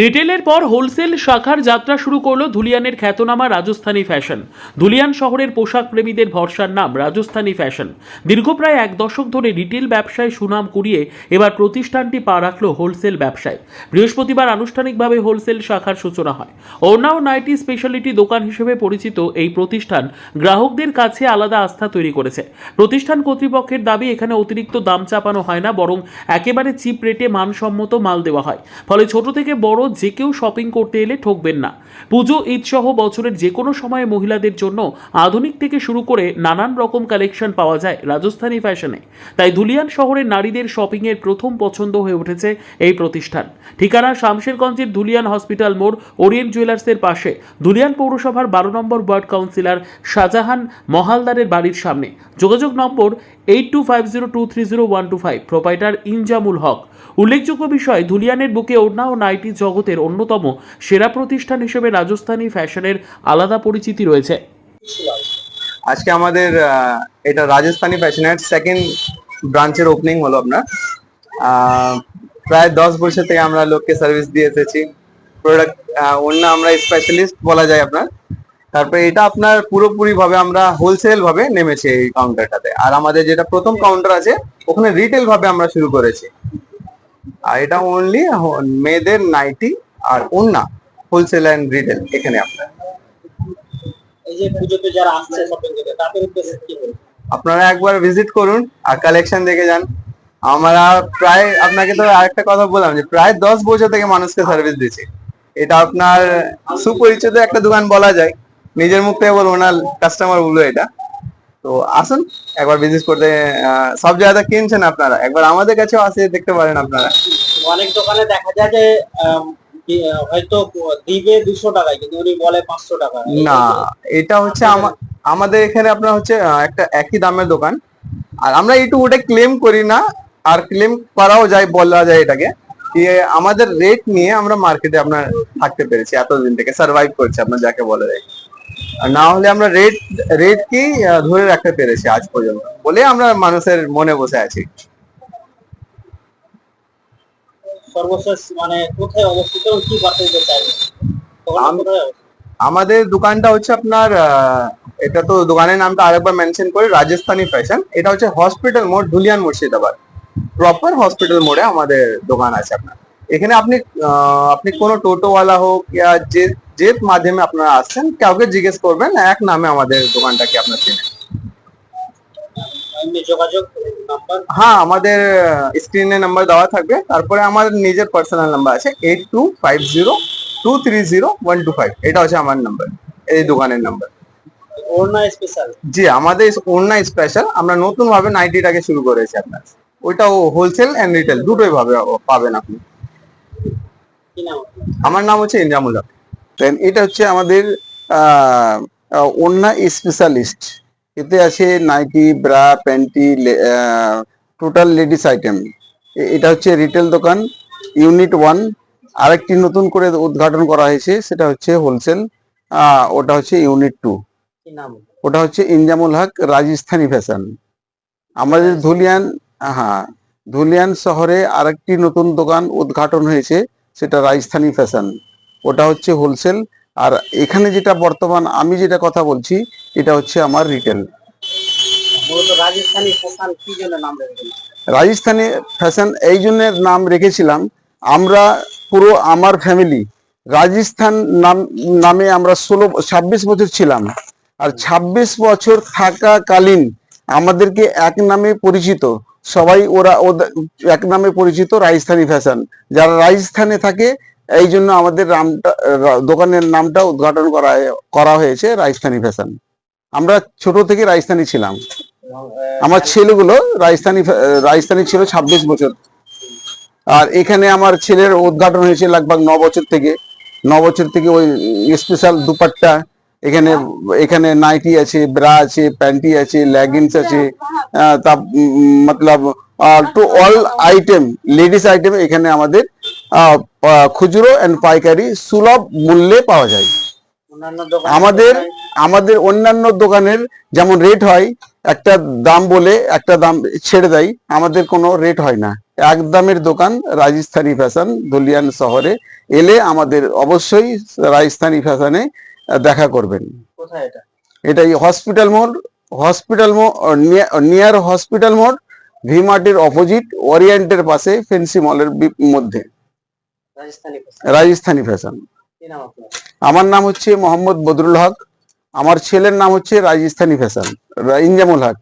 রিটেলের পর হোলসেল শাখার যাত্রা শুরু করল ধুলিয়ানের খ্যাতনামা রাজস্থানী ফ্যাশন। ধুলিয়ান শহরের পোশাক প্রেমীদের ভরসার নাম রাজস্থানী ফ্যাশন। দীর্ঘ প্রায় এক দশক ধরে রিটেল ব্যবসায় সুনাম কুড়িয়ে এবার প্রতিষ্ঠানটি পা রাখল হোলসেল ব্যবসায়। বৃহস্পতিবার আনুষ্ঠানিকভাবে হোলসেল শাখার সূচনা হয়। ওড়না ও নাইটি স্পেশালিটি দোকান হিসেবে পরিচিত এই প্রতিষ্ঠান গ্রাহকদের কাছে আলাদা আস্থা তৈরি করেছে। প্রতিষ্ঠান কর্তৃপক্ষের দাবি, এখানে অতিরিক্ত দাম চাপানো হয় না, বরং একেবারে চিপ রেটে মানসম্মত মাল দেওয়া হয়। ফলে ছোট থেকে বড় যে কেউ শপিং করতে এলে ঠকবেন না। পুজো ঈদ সহ বছরের যে কোনো সময়ে মহিলাদের জন্য আধুনিক থেকে শুরু করে নানান রকম কালেকশন পাওয়া যায় রাজস্থানী ফ্যাশনে তাই ধুলিয়ান শহরের নারীদের শপিংয়ের প্রথম পছন্দ হয়ে উঠেছে এই প্রতিষ্ঠান। ঠিকানা শামশেরগঞ্জের ধুলিয়ান হসপিটাল মোড়, ওরিয়েন্ট জুয়েলার্সের পাশে। ধুলিয়ান পৌরসভার বারো নম্বর ওয়ার্ড কাউন্সিলর শাহজাহান মহালদারের বাড়ির সামনে। যোগাযোগ নম্বর eight two five zero two three zero one two five proprietor Injamul Haque. উল্লেখযোগ্য বিষয়, ধুলিয়ানের বুকে ওড়না ও নাইটি জগতের অন্যতম সেরা প্রতিষ্ঠান হিসেবে রাজস্থানী ফ্যাশনের আলাদা পরিচিতি রয়েছে। আজকে আমাদের এটা রাজস্থানী ফ্যাশনের সেকেন্ড ব্রাঞ্চের ওপেনিং হলো আপনার। প্রায় দশ বছর থেকে আমরা লোককে সার্ভিস দিয়ে এসেছি। প্রোডাক্ট অন্য আমরা স্পেশালিস্ট বলা যায় আপনার। তারপরে এটা আপনার পুরোপুরি ভাবে আমরা হোলসেল ভাবে নেমেছি এই কাউন্টারটাতে আর আমাদের যেটা প্রথম কাউন্টার আছে, ওখানে রিটেল ভাবে আমরা শুরু করেছি। আর এটা অনলি মেয়েদের নাইটি আর ওন্না হোলসেল অ্যান্ড রিটেল এখানে আপনার। আপনারা একবার ভিজিট করুন আর কালেকশন দেখে যান। আমরা প্রায় আপনাকে তো আরেকটা কথা বললাম যে প্রায় দশ বছর থেকে মানুষকে সার্ভিস দিচ্ছি। এটা আপনার সুপরিচিত একটা দোকান বলা যায়। নিজের মুখ থেকে বলব না কাস্টমার বলব এটা। তো আসুন একবার ভিজিট করতে সব জায়গাতে কিনছেন আপনারা? একবার আমাদের কাছেও আসে দেখতে পারেন আপনারা। অনেক দোকানে দেখা যায় যে হয়তো দিবে দুশো টাকায় কিন্তু উনি বলে পাঁচশো টাকা না এটা হচ্ছে আমাদের এখানে আপনার হচ্ছে একটা একই দামের দোকান। আর আমরা একটু ওটা ক্লেম করি না আর ক্লেম করাও যায় বলা যায় এটাকে। আমাদের রেট নিয়ে আমরা মার্কেটে আপনার থাকতে পেরেছি এতদিন থেকে সার্ভাইভ করছি আপনার যাকে বলে। যায় না হলে আমরা রেট রেট কি ধরে রাখতে পেরেছি আজ পর্যন্ত। বলে আমরা মানুষের মনে বসে আছি। সর্বশেষ মানে কোথায় অবস্থিত কি বার্তা দিতে? আমাদের দোকানটা হচ্ছে আপনার আহ, এটা তো দোকানের নামটা আরেকবার মেনশন করি রাজস্থানী ফ্যাশন। এটা হচ্ছে হসপিটাল মোড় ধুলিয়ান মুর্শিদাবাদ। প্রপার হসপিটাল মোড়ে আমাদের দোকান আছে আপনার। এখানে আপনি আপনি কোনো টোটোওয়ালা হোক ইয়া যে যে মাধ্যমে আপনারা আসছেন কাউকে জিজ্ঞেস করবেন এক নামে আমাদের দোকানটাকে আপনার চেনেন এমনি হ্যাঁ আমাদের স্ক্রিনে নাম্বার দেওয়া থাকবে। তারপরে আমার নিজের পার্সোনাল নাম্বার আছে eight two five zero two three zero one two five এটা হচ্ছে আমার নাম্বার এই দোকানের নাম্বার জি আমাদের ওড়না স্পেশাল আমরা নতুন ভাবে নাইটিটাকে শুরু করেছি আপনার। ওইটাও হোলসেল এন্ড রিটেল দুটোই ভাবে পাবেন আপনি? আমার নাম হচ্ছে ইনজামুল হক। এটা হচ্ছে আমাদের ওড়না স্পেশালিস্ট এতে আছে nightie bra panty total ladies item এটা হচ্ছে রিটেল দোকান ইউনিট ওয়ান আরেকটি নতুন করে উদ্ঘাটন করা হয়েছে সেটা হচ্ছে হোলসেল ওটা হচ্ছে ইউনিট টু ওটা হচ্ছে ইনজামুল হক রাজস্থানী ফ্যাশন আমাদের ধুলিয়ান হ্যাঁ ধুলিয়ান শহরে আরেকটি নতুন দোকান উদ্ঘাটন হয়েছে সেটা রাজস্থানী ফ্যাশন ওটা হচ্ছে হোলসেল আর এখানে যেটা বর্তমান আমি যেটা কথা বলছি এটা হচ্ছে আমার রিটেল রাজস্থানী ফ্যাশন এই জন্য নাম রেখেছিলাম আমরা পুরো আমার ফ্যামিলি রাজস্থান নাম নামে আমরা ষোলো ছাব্বিশ বছর ছিলাম। আর ছাব্বিশ বছর থাকাকালীন আমাদেরকে এক নামে পরিচিত সবাই ওরা এক নামে পরিচিত রাজস্থানী ফ্যাশন যারা রাজস্থানে থাকে, এই জন্য আমাদের দোকানের নামটা উদ্ঘাটন করা করা হয়েছে রাজস্থানী ফ্যাশন আমরা ছোট থেকে রাজস্থানী ছিলাম। আমার ছেলেগুলো রাজস্থানী রাজস্থানী ছিল ছাব্বিশ বছর। আর এখানে আমার ছেলের উদ্ঘাটন হয়েছে লগভগ ন বছর থেকে। ন বছর থেকে ওই স্পেশাল দুপাট্টা এখানে এখানে নাইটি আছে ব্রা আছে প্যান্টি আছে লেগিংস আছে আহ, তা মতলব to all item ladies item এখানে আমাদের খুচরো এন্ড পাইকারি সুলভ মূল্যে পাওয়া যায়। আমাদের আমাদের অন্যান্য দোকানের যেমন রেট হয় একটা দাম বলে একটা দাম ছেড়ে দেয় আমাদের কোনো রেট হয় না। এক দামের দোকান রাজস্থানি ফ্যাশন ধুলিয়ান শহরে এলে আমাদের অবশ্যই রাজস্থানী ফ্যাশনে দেখা করবেন। কোথায় এটা? এটা হসপিটাল মোড় হসপিটাল মোড় নিয়ার হসপিটাল মোড় ভিমার্টের অপোজিট ওরিয়েন্টের পাশে ফেন্সি মলের মধ্যে। রাজস্থানী ফ্যাশন আমার নাম হচ্ছে মোহাম্মদ বদরুল হক। আমার ছেলের নাম হচ্ছে রাজস্থানী ফ্যাশন ইনজামুল হক।